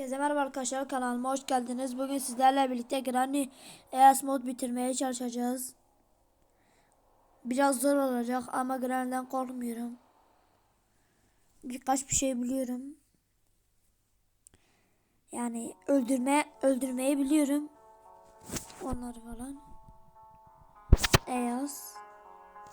Herkese merhaba arkadaşlar kanalıma hoş geldiniz. Bugün sizlerle birlikte Granny ES mod bitirmeye çalışacağız. Biraz zor olacak ama Granny'den korkmuyorum. Birkaç bir şey biliyorum. Yani öldürme öldürmeyi biliyorum. Onları falan. ES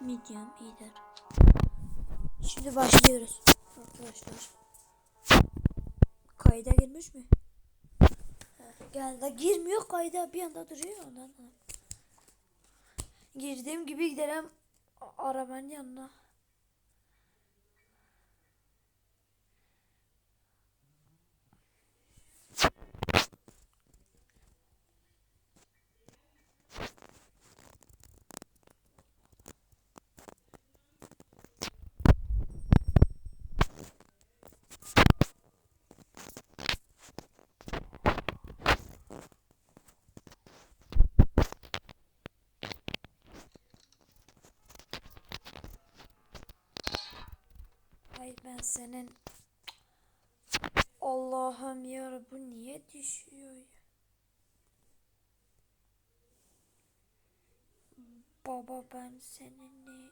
medium iyidir. Şimdi başlıyoruz arkadaşlar. Kayda girmiş mi? Geldi girmiyor kayda bir anda duruyor ondan. da. Girdiğim gibi gidelim a- arabanın yanına. Ay ben senin Allah'ım ya bu niye düşüyor ya? Baba ben seninle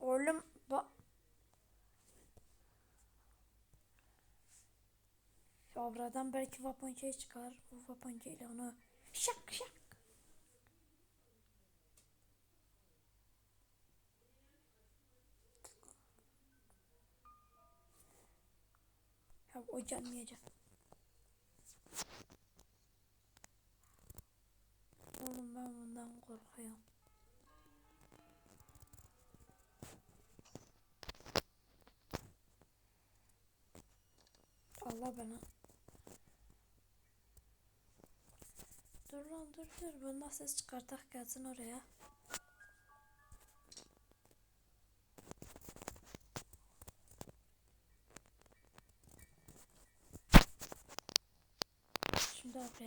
Oğlum ba Avradan belki vaponçayı çıkar. Bu vaponçayla onu şak şak O gelmeyecek. Oğlum ben bundan korkuyorum. Allah bana. Dur lan dur dur. Bundan ses çıkartak gelsin oraya.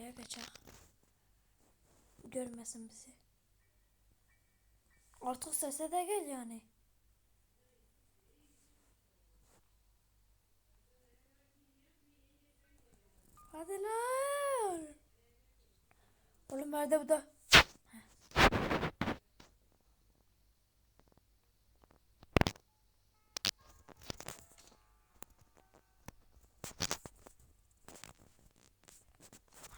Oraya geçer. Görmesin bizi. Artık sese de gel yani. Hadi lan. Oğlum nerede bu da?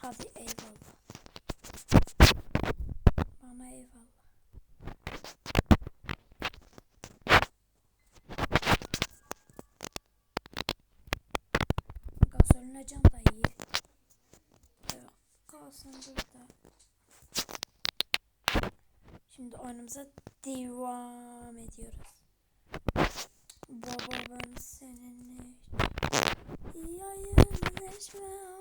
Hadi eyvallah. Bana eyvallah. Gasolina can da iyi. Kalsın burada. Şimdi oyunumuza devam ediyoruz. Baba ben seninle Yayınleşme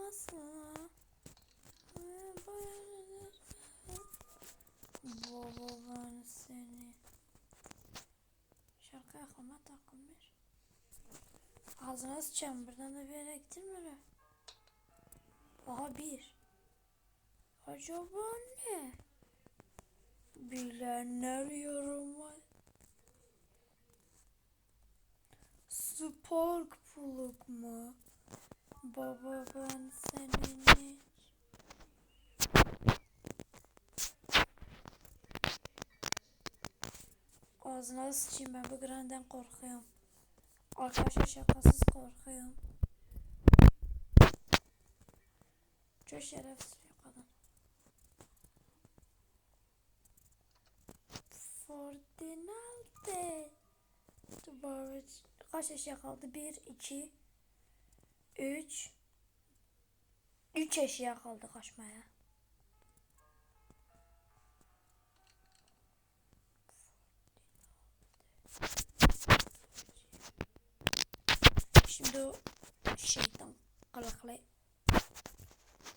Baba ben seni Şarkı aklıma takılmış Ağzına sıçacağım buradan da bir yere gittirme. Aha bir Acaba ne? Bilenler yoruma Spark plug mu? Baba ben seninle Ağzına sıçayım ben bu granden korkuyorum. Arkadaşlar şakasız korkuyorum. Çok şerefsiz bir kadın. Barış. Kaç eşya kaldı? 1, 2, 3. 3 eşya kaldı kaçmaya.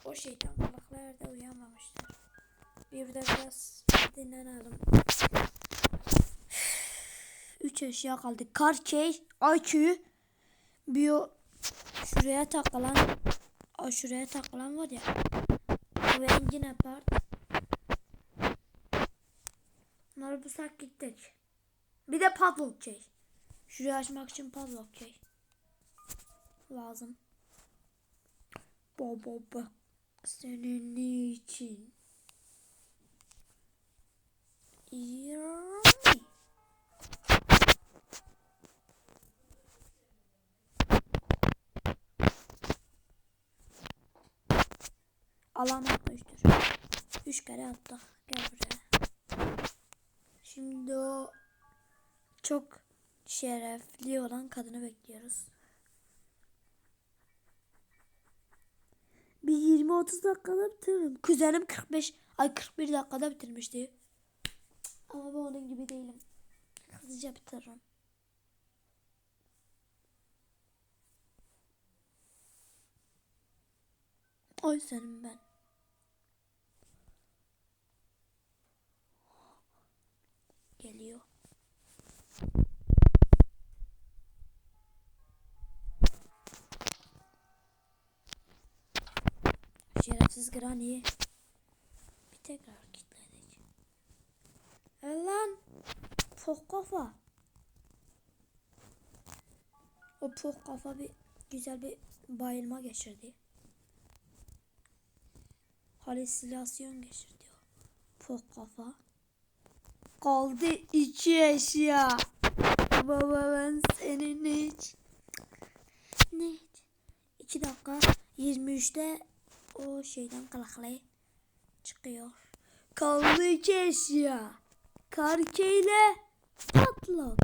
O şeytan kalaklar da uyanmamışlar. Bir de biraz dinlenelim. Üç eşya kaldı. Kar key, IQ, biyo şuraya takılan o şuraya takılan var ya. Ve engine part. Bunları gittik. Bir de puzzle key. Şurayı açmak için padlock şey. Lazım. Baba bak. Senin için. Yummy. Alan atmıştır. Üç kere attı. Gel buraya. Şimdi o çok şerefli olan kadını bekliyoruz. Bir 20-30 dakikada bitiririm. Kuzenim 45 ay 41 dakikada bitirmişti. Ama ben onun gibi değilim. Hızlıca bitiririm. Oy senin ben. Granny. Bir tekrar kilitledik. E lan. Pok kafa. O pok kafa bir güzel bir bayılma geçirdi. Halüsinasyon geçirdi o. Pok kafa. Kaldı iki eşya. Baba ben senin hiç. Ne? 2 dakika 23'te o şeyden kalaklayı çıkıyor. Kaldı iki eşya. Karkeyle patlak.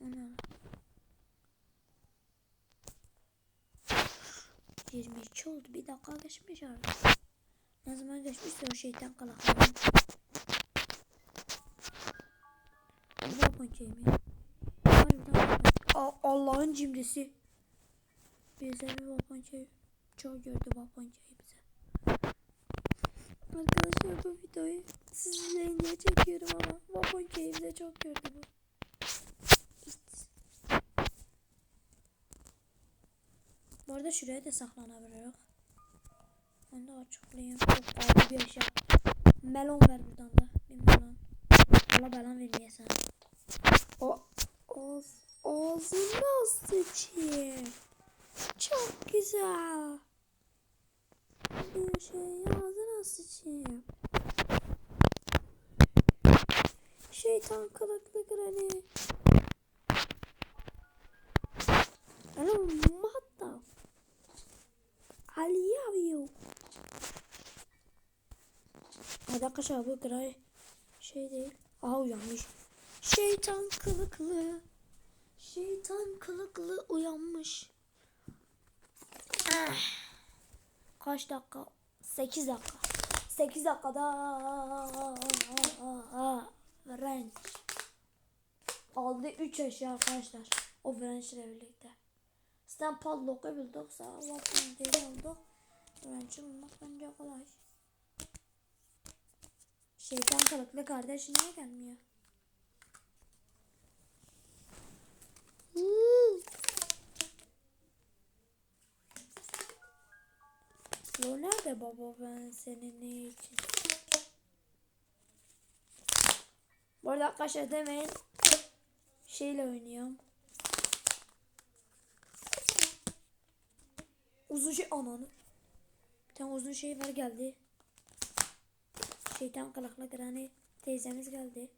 Ana. 22 oldu. Bir dakika geçmiş artık. Ne zaman geçmişse o şeytan kalakları. Bakın mi? Allah'ın cimrisi. Bize bir vapancayı çok gördü vapancayı bize. Arkadaşlar bu videoyu sizle niye çekiyorum ama vapancayı bize çok gördü bu. Bu arada şuraya da saklanabiliriz. Ben de açıklayayım. Çok ağır bir eşya. Melon ver buradan da. Bir melon. Allah belan vermeye sana. O ağz, ağzına sıçayım. Çok güzel. Bir şey ağzına sıçayım. Şeytan kılıklı granny. Hello, mata. I love you. Hadi arkadaşlar bu gray şey değil. Aa uyanmış. Şeytan kılıklı. Şeytan kılıklı uyanmış. Ah. Kaç dakika? 8 dakika. 8 dakikada French. Aldı 3 eşya arkadaşlar. O French ile birlikte. Sen padlock'u bulduk. Sağ bakın değil olduk. French'i bulmak bence kolay. Şeytan kılıklı kardeş niye gelmiyor? Lo nerede baba ben senin ne için? Bu arada arkadaşlar demeyin. Şeyle oynuyorum. Uzun şey ananı. Bir tane uzun şey var geldi. Şeytan kalakla granny teyzemiz geldi.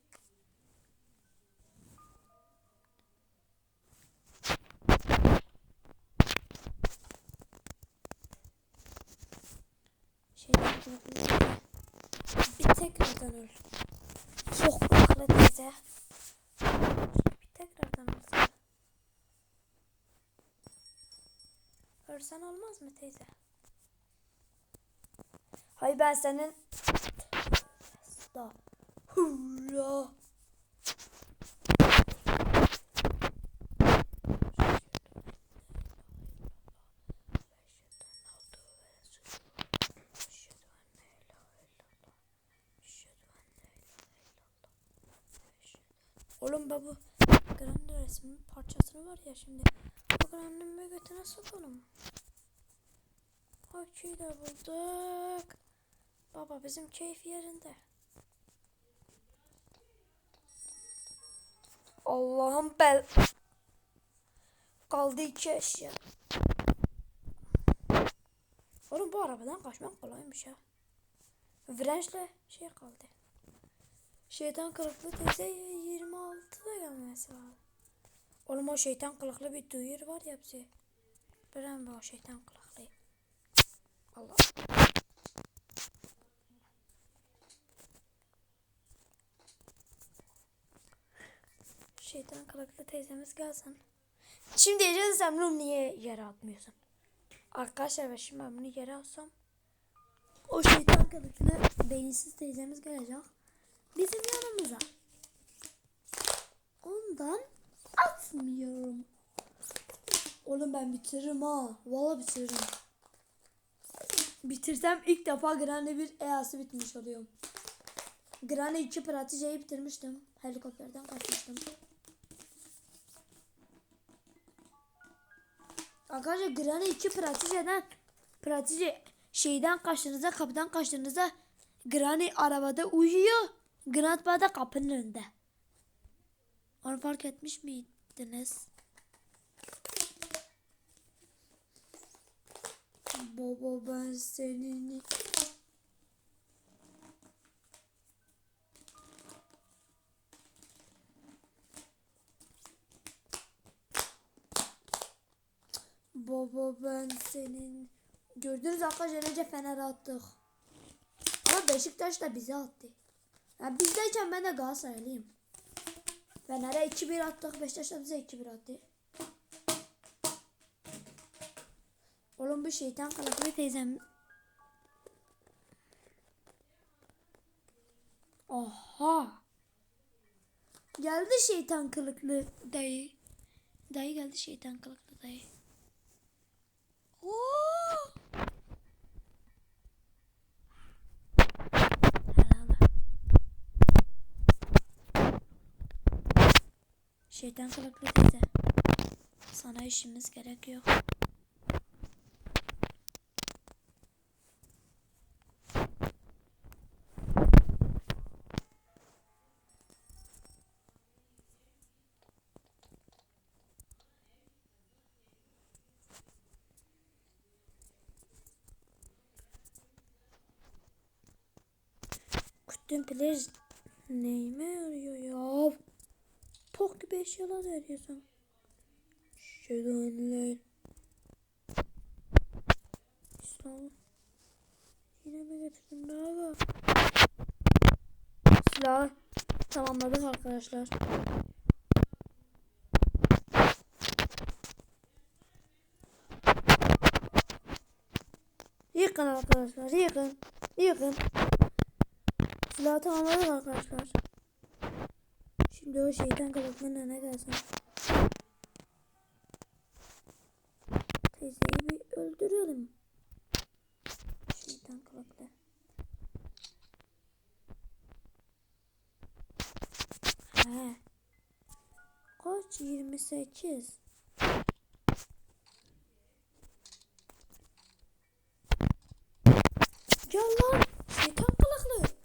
Şeytan kalakla teyze. Bir tekrardan öl. Çok kalakla teyze. Bir tekrardan ölsene. Ölsen olmaz mı teyze? Hay ben senin da hurra Oğlum ben bu Grande resmin parçasını var ya şimdi. Bu Grande'nin bir götüne sokalım. Aküyü de bulduk. Baba bizim keyif yerinde. Allah'ım bel. Kaldı iki eşya. Oğlum bu arabadan kaçmak kolaymış ha. Vrençle şey kaldı. Şeytan kılıklı teyze 26'da gelmesi lazım. Oğlum o şeytan kılıklı bir duyur var ya bize. Ben bu şeytan kılıklı. Allah. Şeytan kılıklı teyzemiz gelsin. Şimdi diyeceğiz sen bunu niye yere atmıyorsun? Arkadaşlar ben şimdi ben bunu yere atsam o şeytan kılıklı beyinsiz teyzemiz gelecek. Bizim yanımıza. Ondan atmıyorum. Oğlum ben bitiririm ha. Valla bitiririm. Bitirsem ilk defa Granny bir EA'sı bitmiş oluyorum. Granny 2 Pratice'yi bitirmiştim. Helikopterden kaçmıştım. Arkadaşlar Granny 2 Pratice'den Pratice şeyden kaçtığınızda kapıdan kaçtığınızda Granny arabada uyuyor. Grandpa da kapının önünde. Onu fark etmiş miydiniz? Baba ben senin Baba ben senin Gördünüz arkadaşlar önce Fener attık. Ama Beşiktaş da bize attı. Yani bizdeyken ben de Galatasaraylıyım. Fener'e 2-1 attık. Beşiktaş da bize 2-1 attı. Oğlum bu şeytan kılıklı teyzem. Oha. Geldi şeytan kılıklı dayı. Dayı geldi şeytan kılıklı dayı. Oo. Şeytan kılıklı teyze. Sana işimiz gerek yok. Kutum plaj neyime yarıyor ya? Pok gibi eşyalar veriyorsun. Şöyle İslam. Yine mi getirdim daha Silah tamamladık arkadaşlar. Yıkın arkadaşlar yıkın. Yıkın. Silahı tamamladık arkadaşlar. Şimdi o şeytan kılıklığının önüne gelsin. Teyzeyi bir öldürelim. Şeytan kılıklı. He. Kaç? 28. Gel lan. Şeytan kılıklı.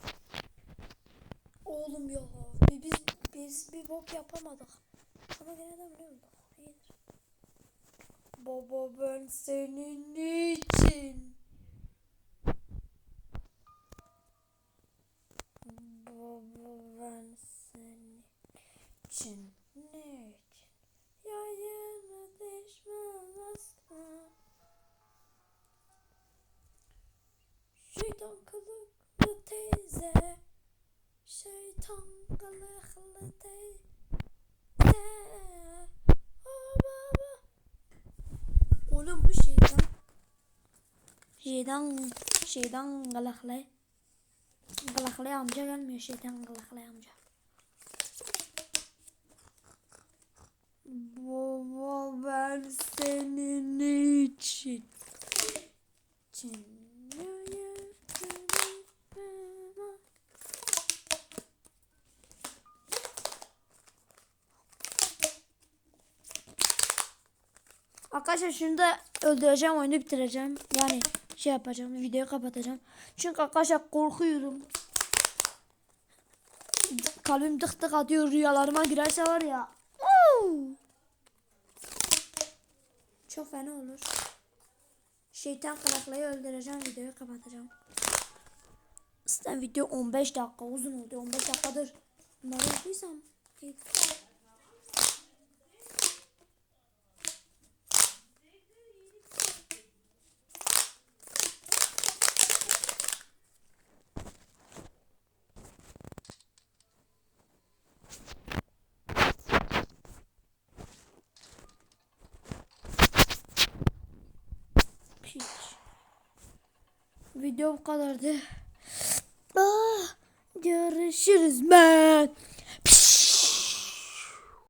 Oğlum ya. Biz, biz bir bok yapamadık. Ama gene de biliyorum. İyidir. Baba ben senin için. Şeytan, şeytan kılıklı. Kılıklı amca gelmiyor şeytan kılıklı amca. Baba ben senin için. için. Arkadaşlar da öldüreceğim oyunu bitireceğim. Yani şey yapacağım. Videoyu kapatacağım. Çünkü arkadaşlar korkuyorum. Kalbim tık tık atıyor rüyalarıma girerse var ya. Woo! Çok fena olur. Şeytan kulaklayı öldüreceğim videoyu kapatacağım. Zaten video 15 dakika uzun oldu. 15 dakikadır. Bunları okuysam. iyi. Piç. Video bu kadardı. Ah, görüşürüz ben.